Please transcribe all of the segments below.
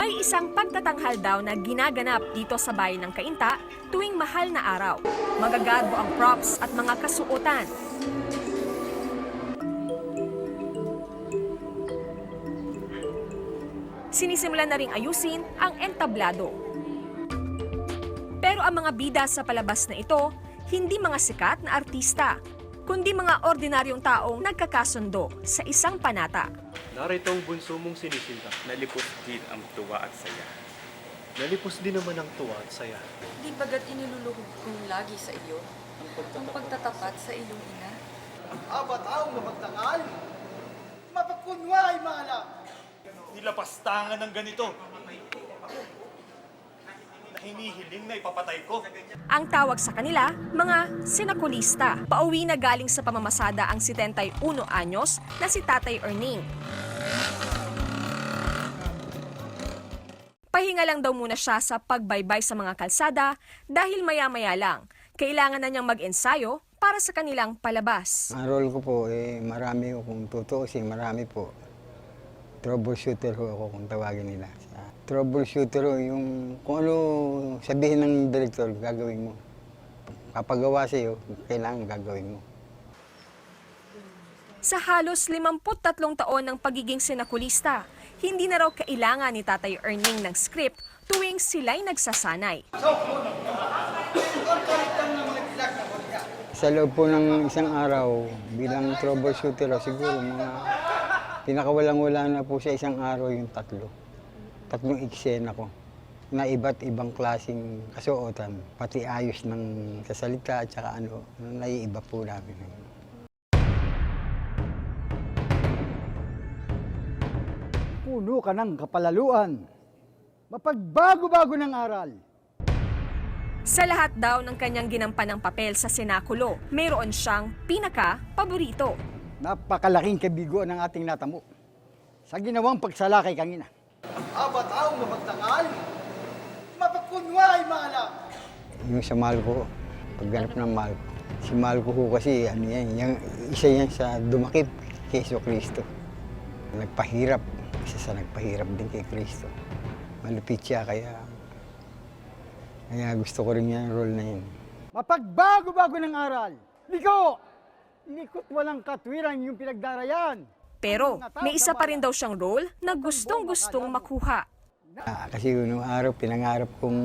May isang pagtatanghal daw na ginaganap dito sa bayan ng Kainta tuwing mahal na araw. Magagarbo ang props at mga kasuotan. Sinisimulan na ring ayusin ang entablado. Pero ang mga bida sa palabas na ito, hindi mga sikat na artista, kundi mga ordinaryong taong nagkakasundo sa isang panata. Narito ang bunso mong sinisinta. Nalipos din ang tuwa at saya. Nalipos din naman ang tuwa at saya. Di bagat iniluluhog kong lagi sa iyo ang pagtatapat sa iyong ina. Aba taong na magtangal, mapagkunway mga anak. nilapastangan ng ganito. Hinihiling na ipapatay ko. Ang tawag sa kanila, mga sinakulista. Pauwi na galing sa pamamasada ang 71 anyos na si Tatay Erning. Pahinga lang daw muna siya sa pagbaybay sa mga kalsada dahil maya-maya lang, kailangan na niyang mag-ensayo para sa kanilang palabas. Ang role ko po, eh, marami kung tutuusin, marami po. Troubleshooter ho ako kung tawagin nila. Sa- Troubleshooter ho, yung kung ano sabihin ng director, gagawin mo. Papagawa sa'yo, kailangan gagawin mo. Sa halos 53 taon ng pagiging sinakulista, hindi na raw kailangan ni Tatay Erning ng script tuwing sila'y nagsasanay. Sa loob po ng isang araw, bilang troubleshooter, ho, siguro mga pinakawalang-wala na po sa isang araw yung tatlo. Tatlong eksena ko na iba't ibang klaseng kasuotan, pati ayos ng kasalita at saka ano, naiiba po namin. Puno ka ng kapalaluan, mapagbago-bago ng aral. Sa lahat daw ng kanyang ginampan ng papel sa Senakulo, mayroon siyang pinaka-paborito. Napakalaking kabiguan ng ating natamo sa ginawang pagsalakay kangina. Aba taong na magtangal, mapagkunway mga anak. Yung sa mahal ko, pagganap ng mahal ko. Si mahal ko kasi, ano yan, yung, isa yan sa dumakip kay Yeso Kristo. Nagpahirap, isa sa nagpahirap din kay Kristo. Malupit siya, kaya, kaya gusto ko rin yung role na yun. Mapagbago-bago ng aral. Liko! Likot walang katwiran yung pinagdarayan. Pero may isa pa rin daw siyang role na gustong-gustong makuha. Ah, kasi noong araw, pinangarap kong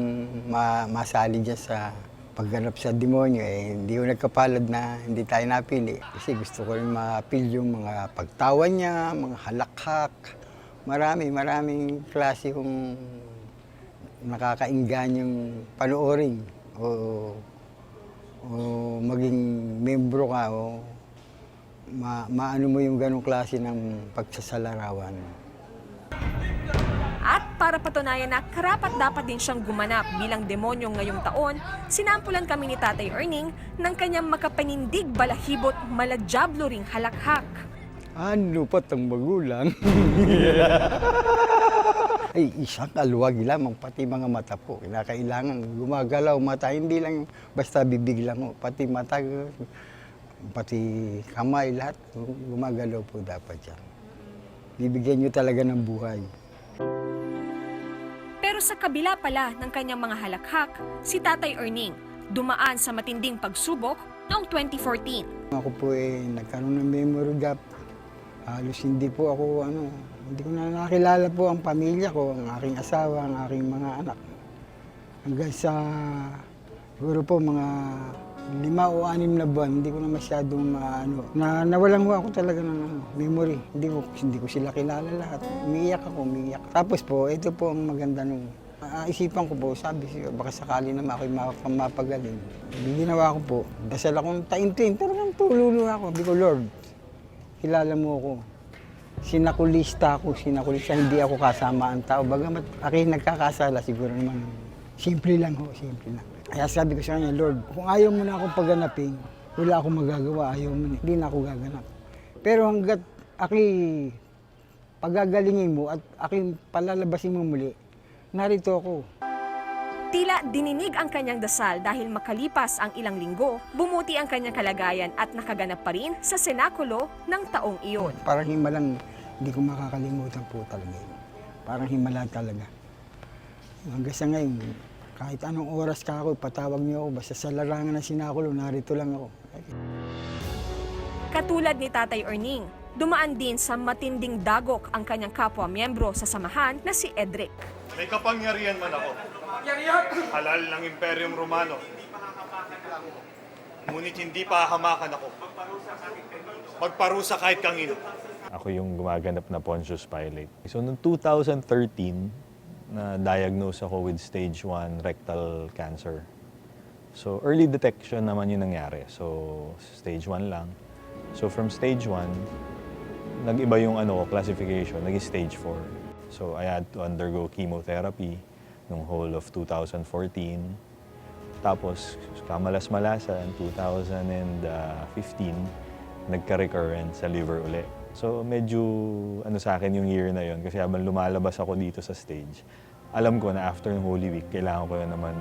ma- masali dyan sa pagganap sa demonyo. Eh, hindi ko nagkapalad na hindi tayo napili. Kasi gusto ko rin ma-feel yung mga pagtawa niya, mga halakhak. Marami, maraming klase kong nakakainggan yung panoorin. O, o maging membro ka o ma maano mo yung ganong klase ng pagsasalarawan. At para patunayan na karapat dapat din siyang gumanap bilang demonyo ngayong taon, sinampulan kami ni Tatay Erning ng kanyang makapanindig balahibot maladyablo ring halakhak. Ano pa ang magulang? Ay, isang kaluwag lamang, pati mga mata po. Kinakailangan gumagalaw mata, hindi lang basta bibig lang, ho. pati mata, pati kamay, lahat gumagalaw po dapat yan. Bibigyan nyo talaga ng buhay. Pero sa kabila pala ng kanyang mga halakhak, si Tatay Erning dumaan sa matinding pagsubok noong 2014. Ako po eh, nagkaroon ng memory gap. Halos hindi po ako, ano, hindi ko na nakilala po ang pamilya ko, ang aking asawa, ang aking mga anak. Hanggang sa, siguro po mga lima o anim na buwan, hindi ko na masyadong maano. Na, nawalan ko ako talaga ng ano, memory. Hindi ko, hindi ko sila kilala lahat. Umiiyak ako, umiiyak. Tapos po, ito po ang maganda nung Ah, isipan ko po, sabi siya, baka sakali naman ako'y map- mapagaling. Hindi ginawa ko po, dasal akong taintin, talagang tululo ako. Sabi Lord, kilala mo ako. Sinakulista ako, sinakulista, hindi ako kasama ang tao. Bagamat aking nagkakasala, siguro naman, simple lang ho, simple lang. Kaya sabi ko sa kanya, Lord, kung ayaw mo na akong pagganapin, wala akong magagawa, ayaw mo na, hindi na ako gaganap. Pero hanggat aki pagagalingin mo at aking palalabasin mo muli, narito ako. Tila dininig ang kanyang dasal dahil makalipas ang ilang linggo, bumuti ang kanyang kalagayan at nakaganap pa rin sa senakulo ng taong iyon. Parang himalang hindi ko makakalimutan po talaga yun. Parang himala talaga. Hanggang sa ngayon, kahit anong oras ka ako, patawag niyo ako, basta sa larangan ng sinakulo, narito lang ako. Katulad ni Tatay Erning, dumaan din sa matinding dagok ang kanyang kapwa-miyembro sa samahan na si Edric. May kapangyarihan man ako. Halal ng Imperyong Romano. Ngunit hindi pa hamakan ako. Magparusa kahit kangino. Ako yung gumaganap na Pontius Pilate. So, noong 2013, na-diagnose ako with stage 1 rectal cancer. So, early detection naman yung nangyari. So, stage 1 lang. So, from stage 1, nag-iba yung ano, classification, naging stage 4. So, I had to undergo chemotherapy nung whole of 2014. Tapos, kamalas-malasan, 2015, nagka-recurrent sa liver uli. So, medyo ano sa akin yung year na yon kasi habang lumalabas ako dito sa stage, alam ko na after ng Holy Week, kailangan ko na naman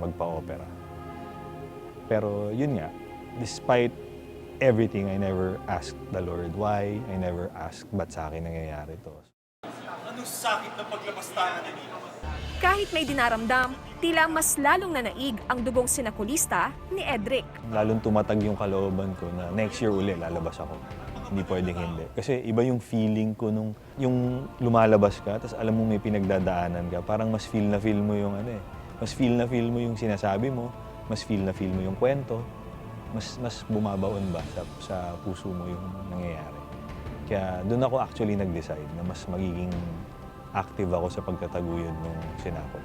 magpa-opera. Pero yun nga, despite everything, I never asked the Lord why. I never asked ba't sa akin nangyayari to. Anong sakit ng paglapastangan ni Nino? Kahit may dinaramdam, tila mas lalong nanaig ang dugong sinakulista ni Edric. Lalong tumatag yung kalooban ko na next year uli lalabas ako. Hindi pwedeng hindi. Kasi iba yung feeling ko nung yung lumalabas ka, tapos alam mo may pinagdadaanan ka, parang mas feel na feel mo yung ano eh. Mas feel na feel mo yung sinasabi mo, mas feel na feel mo yung kwento, mas mas bumabaon ba sa, sa puso mo yung nangyayari. Kaya doon ako actually nag-decide na mas magiging active ako sa pagtataguyod ng sinakop.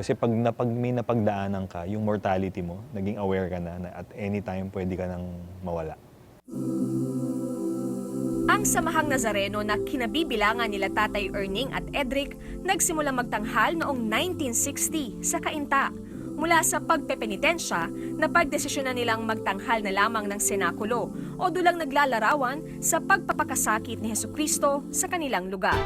Kasi pag, napag, may napagdaanan ka, yung mortality mo, naging aware ka na, na at any time pwede ka nang mawala. Ang samahang Nazareno na kinabibilangan nila Tatay Erning at Edric nagsimulang magtanghal noong 1960 sa Kainta mula sa pagpepenitensya na pagdesisyon na nilang magtanghal na lamang ng senakulo o dulang naglalarawan sa pagpapakasakit ni Heso Kristo sa kanilang lugar.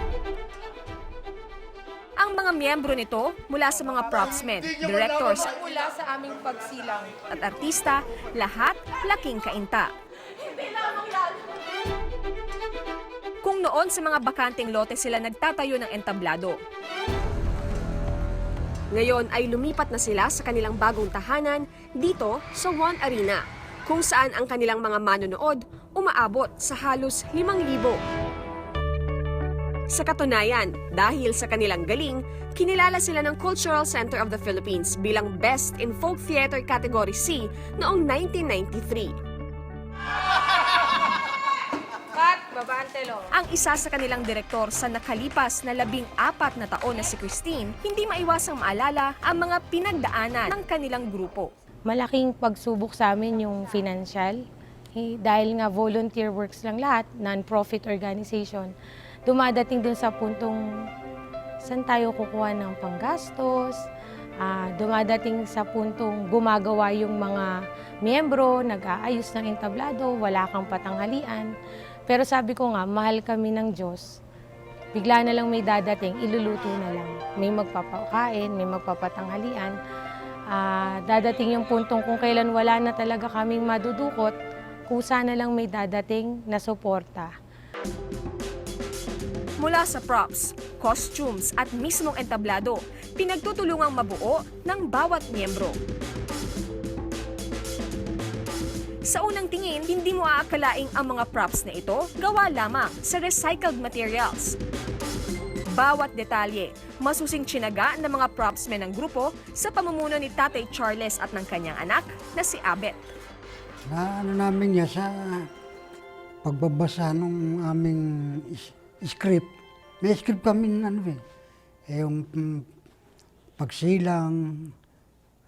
Ang mga miyembro nito mula sa mga propsmen, directors Mula sa aming pagsilang. at artista, lahat laking kainta. Kung noon sa mga bakanteng lote sila nagtatayo ng entablado. Ngayon ay lumipat na sila sa kanilang bagong tahanan dito sa One Arena, kung saan ang kanilang mga manonood umaabot sa halos 5,000. Sa katunayan, dahil sa kanilang galing, kinilala sila ng Cultural Center of the Philippines bilang Best in Folk Theater Category C noong 1993. Ang isa sa kanilang direktor sa nakalipas na labing apat na taon na si Christine, hindi maiwasang maalala ang mga pinagdaanan ng kanilang grupo. malaking pagsubok sa amin yung financial. Eh, dahil nga volunteer works lang lahat, non-profit organization, dumadating dun sa puntong saan tayo kukuha ng panggastos, ah, dumadating sa puntong gumagawa yung mga miyembro, nag-aayos ng entablado, wala kang patanghalian. Pero sabi ko nga, mahal kami ng Diyos. Bigla na lang may dadating, iluluto na lang. May magpapakain, may magpapatanghalian. Ah, dadating yung puntong kung kailan wala na talaga kaming madudukot, kusa na lang may dadating na suporta. Mula sa props, costumes at mismong entablado, pinagtutulungang mabuo ng bawat miyembro. Sa unang tingin, hindi mo aakalaing ang mga props na ito gawa lamang sa recycled materials. Bawat detalye, masusing tsinaga ng mga propsmen ng grupo sa pamumuno ni Tatay Charles at ng kanyang anak na si Abet. Na ano namin niya sa pagbabasa ng aming script. May script kami ano eh. Eh, yung mm, pagsilang,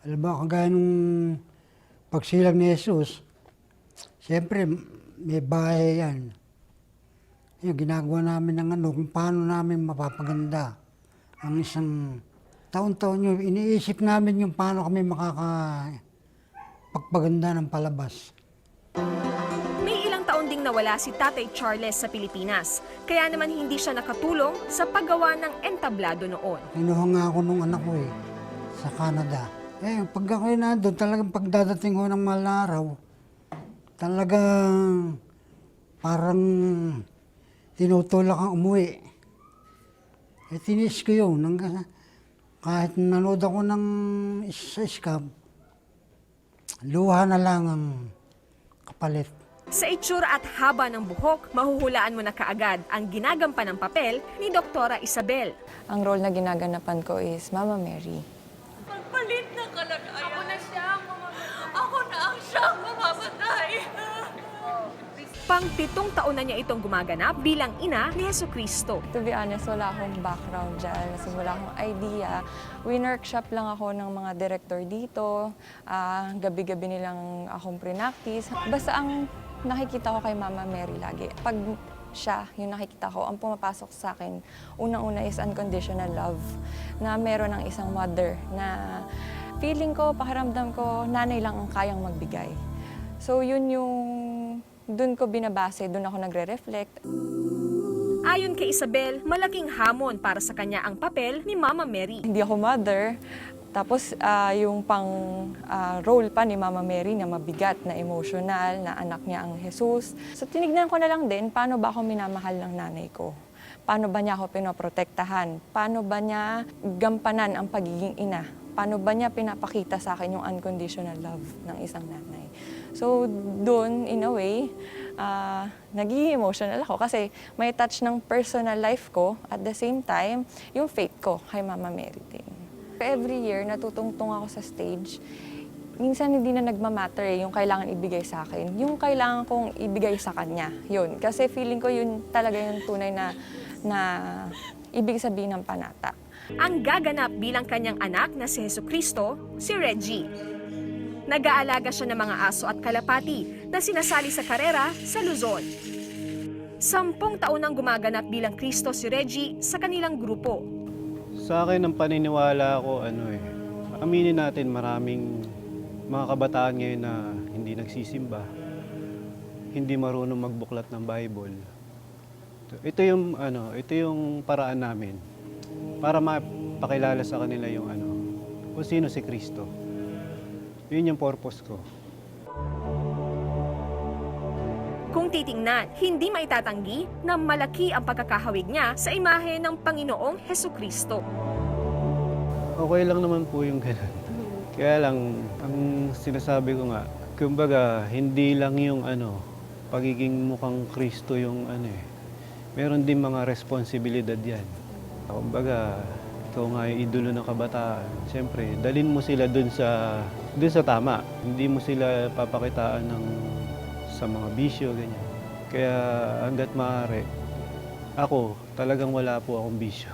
alam ba, kagaya nung pagsilang ni Jesus, siyempre may bahay yan. Yung ginagawa namin ng ano, kung paano namin mapapaganda ang isang taon-taon yung iniisip namin yung paano kami makaka pagpaganda ng palabas. Taon ding nawala si Tatay Charles sa Pilipinas, kaya naman hindi siya nakatulong sa paggawa ng entablado noon. Kinuha nga ako nung anak ko eh, sa Canada. Eh, pag ako nandun, talagang pagdadating ko ng mahal na araw, talagang parang tinutulak ang umuwi. Eh, tinis ko yun. Hanggang, kahit nanood ako ng sa scam, luha na lang ang kapalit. Sa itsura at haba ng buhok, mahuhulaan mo na kaagad ang ginagampan ng papel ni Doktora Isabel. Ang role na ginaganapan ko is Mama Mary. Palit na kalagayan. Ako na siya, Ako na ang siyang mamamatay. Pang pitong taon na niya itong gumaganap bilang ina ni Heso Kristo. To be honest, wala akong background dyan. Kasi wala akong idea. Winworkshop lang ako ng mga director dito. Ah, gabi-gabi nilang akong prinactice. Basta ang nakikita ko kay Mama Mary lagi, pag siya, yung nakikita ko, ang pumapasok sa akin, unang-una is unconditional love na meron ng isang mother na feeling ko, pakiramdam ko, nanay lang ang kayang magbigay. So yun yung, dun ko binabase, dun ako nagre-reflect. Ayon kay Isabel, malaking hamon para sa kanya ang papel ni Mama Mary. Hindi ako mother. Tapos ah, yung pang ah, role pa ni Mama Mary na mabigat, na emotional, na anak niya ang Jesus. So tinignan ko na lang din, paano ba ako minamahal ng nanay ko? Paano ba niya ako pinoprotektahan? Paano ba niya gampanan ang pagiging ina? Paano ba niya pinapakita sa akin yung unconditional love ng isang nanay? So doon, in a way, ah, nagiging emotional ako kasi may touch ng personal life ko at the same time, yung faith ko kay Mama Mary din. Every year, natutungtong ako sa stage. Minsan hindi na nagmamatter eh, yung kailangan ibigay sa akin. Yung kailangan kong ibigay sa kanya, yun. Kasi feeling ko yun talaga yung tunay na, na ibig sabihin ng panata. Ang gaganap bilang kanyang anak na si Heso Kristo, si Reggie. Nag-aalaga siya ng mga aso at kalapati na sinasali sa karera sa Luzon. Sampung taon nang gumaganap bilang Kristo si Reggie sa kanilang grupo. Sa akin, ang paniniwala ko, ano eh, aminin natin maraming mga kabataan ngayon na hindi nagsisimba, hindi marunong magbuklat ng Bible. Ito yung ano, ito yung paraan namin para mapakilala sa kanila yung ano, kung sino si Kristo. Yun yung purpose ko. Kung titingnan, hindi maitatanggi na malaki ang pagkakahawig niya sa imahe ng Panginoong Heso Kristo. Okay lang naman po yung ganun. Kaya lang, ang sinasabi ko nga, kumbaga, hindi lang yung ano, pagiging mukhang Kristo yung ano eh. Meron din mga responsibilidad yan. Kumbaga, ikaw nga yung idolo ng kabataan. Siyempre, dalin mo sila dun sa, dun sa tama. Hindi mo sila papakitaan ng, sa mga bisyo, ganyan. Kaya hanggat maaari, ako, talagang wala po akong bisyo.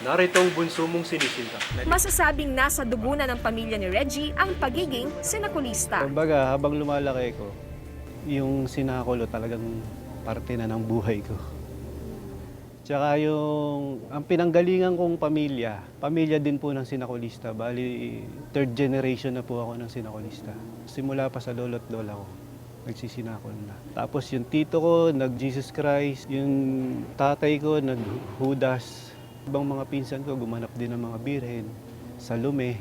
Narito ang bunso mong sinisinta. Masasabing nasa dugo na ng pamilya ni Reggie ang pagiging sinakulista. Kumbaga, habang lumalaki ko, yung sinakulo talagang parte na ng buhay ko. Tsaka yung, ang pinanggalingan kong pamilya, pamilya din po ng sinakulista. Bali, third generation na po ako ng sinakulista. Simula pa sa lolo't lola ko, nagsisinakol na. Tapos yung tito ko, nag-Jesus Christ. Yung tatay ko, nag-Judas. Ibang mga pinsan ko, gumanap din ng mga birhen. Sa lume,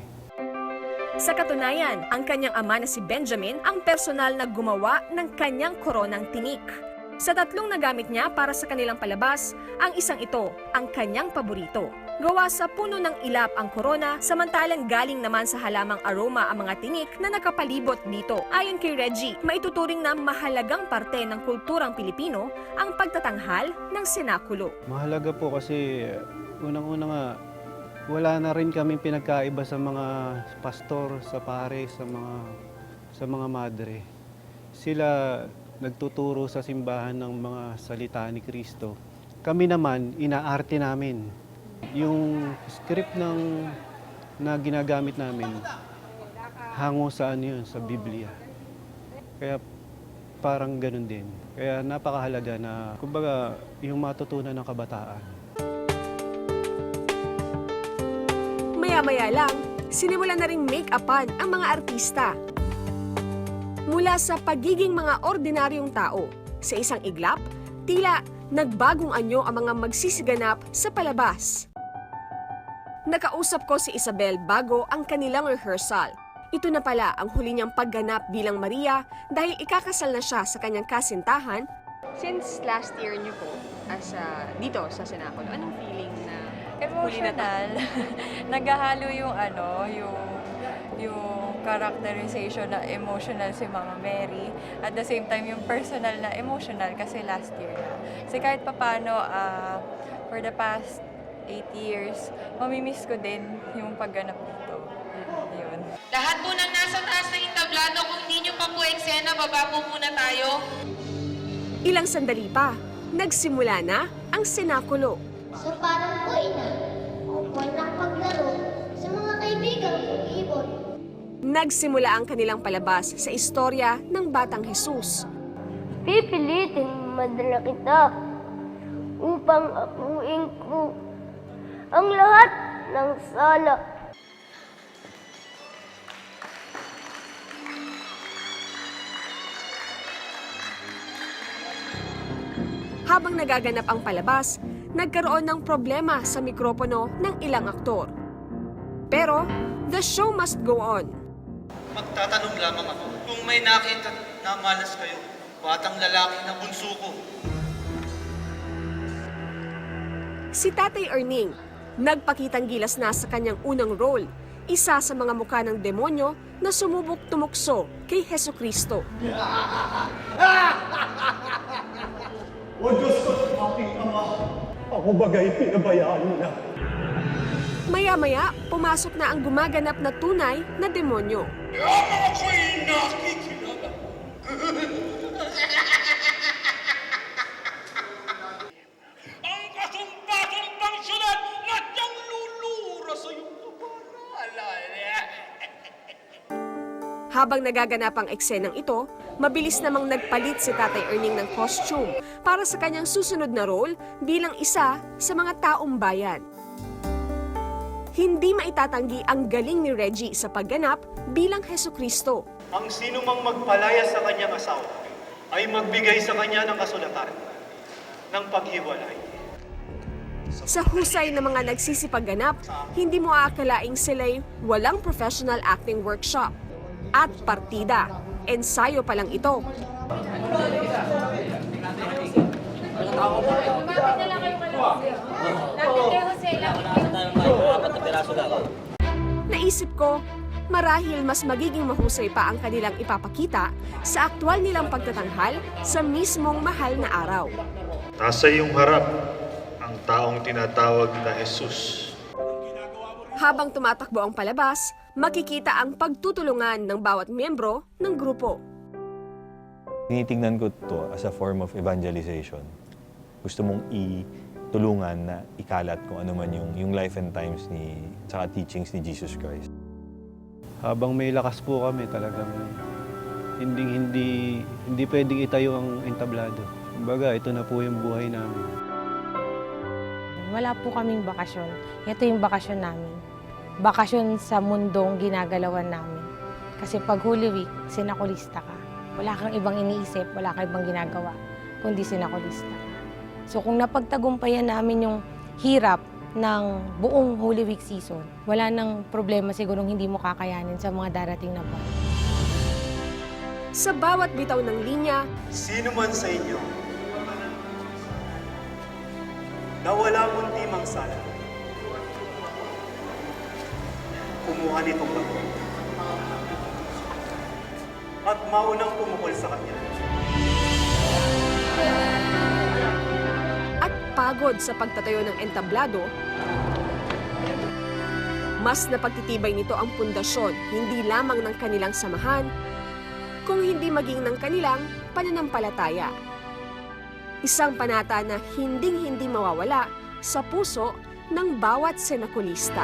Sa katunayan, ang kanyang ama na si Benjamin ang personal na gumawa ng kanyang koronang tinik. Sa tatlong nagamit niya para sa kanilang palabas, ang isang ito ang kanyang paborito. Gawa sa puno ng ilap ang korona, samantalang galing naman sa halamang aroma ang mga tinik na nakapalibot dito. Ayon kay Reggie, maituturing na mahalagang parte ng kulturang Pilipino ang pagtatanghal ng senakulo. Mahalaga po kasi unang-una nga, wala na rin kami pinagkaiba sa mga pastor, sa pare, sa mga sa mga madre. Sila nagtuturo sa simbahan ng mga salita ni Kristo. Kami naman, inaarte namin. Yung script ng na ginagamit namin, hango sa ano yun, sa Biblia. Kaya parang ganun din. Kaya napakahalaga na, kumbaga, yung matutunan ng kabataan. Maya-maya lang, sinimulan na rin make-upan ang mga artista. Mula sa pagiging mga ordinaryong tao, sa isang iglap, tila nagbagong anyo ang mga magsisiganap sa palabas. Nakausap ko si Isabel bago ang kanilang rehearsal. Ito na pala ang huli niyang pagganap bilang Maria dahil ikakasal na siya sa kanyang kasintahan. Since last year niyo po, as dito sa Senaculo, anong feeling na emotional. Naghahalo yung ano, yung yung characterization na emotional si Mama Mary. At the same time, yung personal na emotional kasi last year na. Kasi kahit papano, ah, for the past eight years, mamimiss ko din yung pagganap dito. Yun. Lahat po ng nasa taas ng entablado, kung hindi nyo pa po eksena, baba po muna tayo. Ilang sandali pa, nagsimula na ang senakulo. So parang boy na, walang paglaro sa mga kaibigan kong ibon. Nagsimula ang kanilang palabas sa istorya ng Batang Jesus. Pipilitin madala kita upang akuin ko ang lahat ng sala. Habang nagaganap ang palabas, nagkaroon ng problema sa mikropono ng ilang aktor. Pero, the show must go on. Magtatanong lamang ako kung may nakita na malas kayo, batang lalaki na bunso ko. Si Tatay Erning, nagpakitang gilas na sa kanyang unang role, isa sa mga mukha ng demonyo na sumubok tumukso kay Heso Kristo. O Diyos ko, aking ama, ako bagay pinabayaan mo na. Maya-maya, pumasok na ang gumaganap na tunay na demonyo. Nakikilala. Habang nagaganap ang eksenang ito, mabilis namang nagpalit si Tatay Erning ng costume para sa kanyang susunod na role bilang isa sa mga taong bayan. Hindi maitatanggi ang galing ni Reggie sa pagganap bilang Heso Kristo. Ang sino mang magpalaya sa kanyang asawa ay magbigay sa kanya ng kasulatan ng paghiwalay. Sa husay ng mga nagsisipagganap, hindi mo aakalaing sila'y walang professional acting workshop. At partida, ensayo pa lang ito. Naisip ko, marahil mas magiging mahusay pa ang kanilang ipapakita sa aktwal nilang pagtatanghal sa mismong mahal na araw. Nasa iyong harap ang taong tinatawag na Jesus. Habang tumatakbo ang palabas, makikita ang pagtutulungan ng bawat miyembro ng grupo. Tinitingnan ko to as a form of evangelization. Gusto mong itulungan na ikalat kung ano man yung, yung life and times ni, tsaka teachings ni Jesus Christ. Habang may lakas po kami talagang hindi hindi hindi pwedeng itayo ang entablado. Kumbaga, ito na po yung buhay namin. Wala po kaming bakasyon. Ito yung bakasyon namin. Bakasyon sa mundong ginagalawan namin. Kasi pag Holy Week, sinakulista ka. Wala kang ibang iniisip, wala kang ibang ginagawa, kundi sinakulista ka. So kung napagtagumpayan namin yung hirap ng buong Holy Week season, wala nang problema sigurong hindi mo kakayanin sa mga darating na buwan. Sa bawat bitaw ng linya, Sino man sa inyo na wala munti mang sala, kumuha nitong bago at maunang pumukol sa kanya. at pagod sa pagtatayo ng entablado, mas napagtitibay nito ang pundasyon hindi lamang ng kanilang samahan, kung hindi maging ng kanilang pananampalataya. Isang panata na hinding-hindi mawawala sa puso ng bawat senakulista.